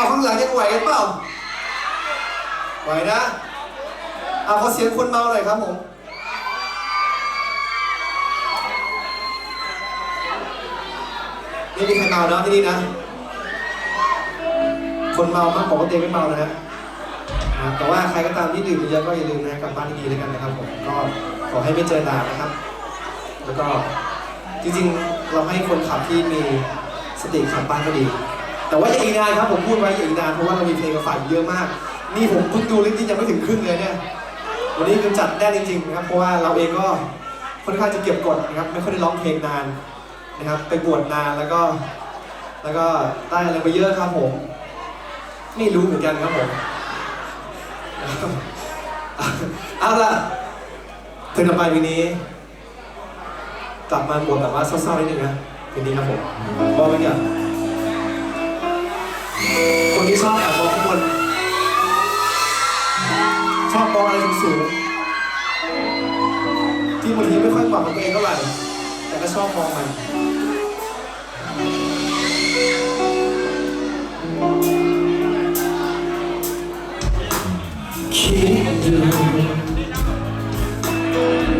เอาข้างหลังยังไหวกันเปล่า ไหวนะ เอาขอเสียงคนเมาหน่อยครับผม นี่มีใครเมาเนาะที่นี่นะ คนเมามากบอกว่าเตงไม่เมานะฮะแต่ว่าใครก็ตามที่ดื่มเยอะก็อย่าลืมนะกลับบ้านดีๆแล้วกันนะครับผม ก็ขอให้ไม่เจอด่านนะครับ แล้วก็จริงๆ เราให้คนขับที่มีสติขับบ้านก็ดี แต่ว่าอย่าอีกนานครับผมพูดไว้อย่าอีกนานเพราะว่าเรามีเพลงมาฝากเยอะมาก นี่ผมเพิ่งดูลิสต์ที่ยังไม่ถึงครึ่งเลยเนี่ย วันนี้คือจัดแน่นจริงๆนะครับ เพราะว่าเราเองก็ค่อนข้างจะเก็บกดนะครับ ไม่ค่อยได้ร้องเพลงนานนะครับ ไปบวชนานแล้วก็ แล้วก็ได้อะไรมาเยอะครับผม ไม่รู้เหมือนกันครับผมเอาล่ะเพลงต่อไปวันนี้ กลับมาบทแบบว่าเศร้าๆนิดนึงนะเพลงนี้ครับผมบอกไว้ก่อน คนที่ชอบแอบมองข้างบนชอบมองอะไรสูงๆที่บางทีไม่ค่อยเหมาะกับตัวเองเท่าไหร่ แต่ก็ชอบมองมันคิดอยู่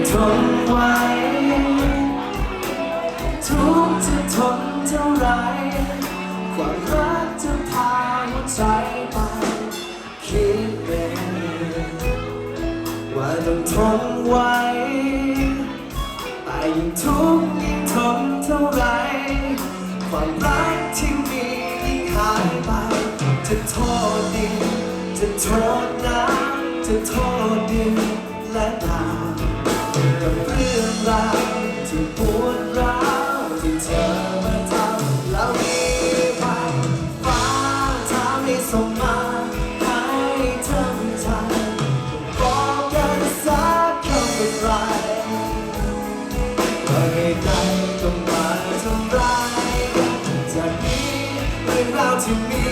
ทนไว้ ว่าต้องทนไว้แต่ยิ่งทุกข์ยิ่งทนเท่าไร ความรักที่มียิ่งหายไป จะโทษดิน จะโทษน้ำจะโทษดินและดาวกับเรื่องราวที่ปวดร้าวที่เธอมาทำแล้วมีใครฟ้าทำให้ส่งมา ป็นไรว่าเหตุใดต้องมาทำร้ายจากนี้เรื่องราวที่มี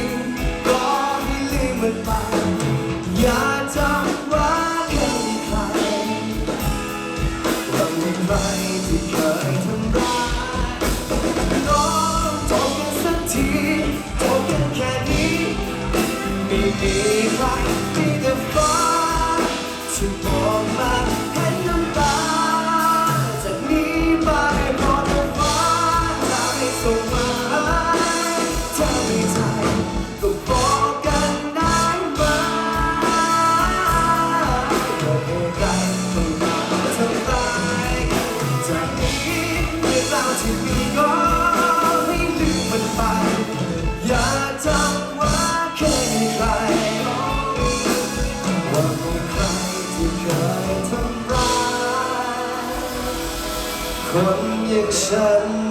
ก็ให้ลืมมันไปอย่าจำว่าเคยมีใครว่ามีใครที่เคยทำร้ายน้องจบกันสักทีจบกันแค่นี้ไม่มีใคร คนอย่างฉัน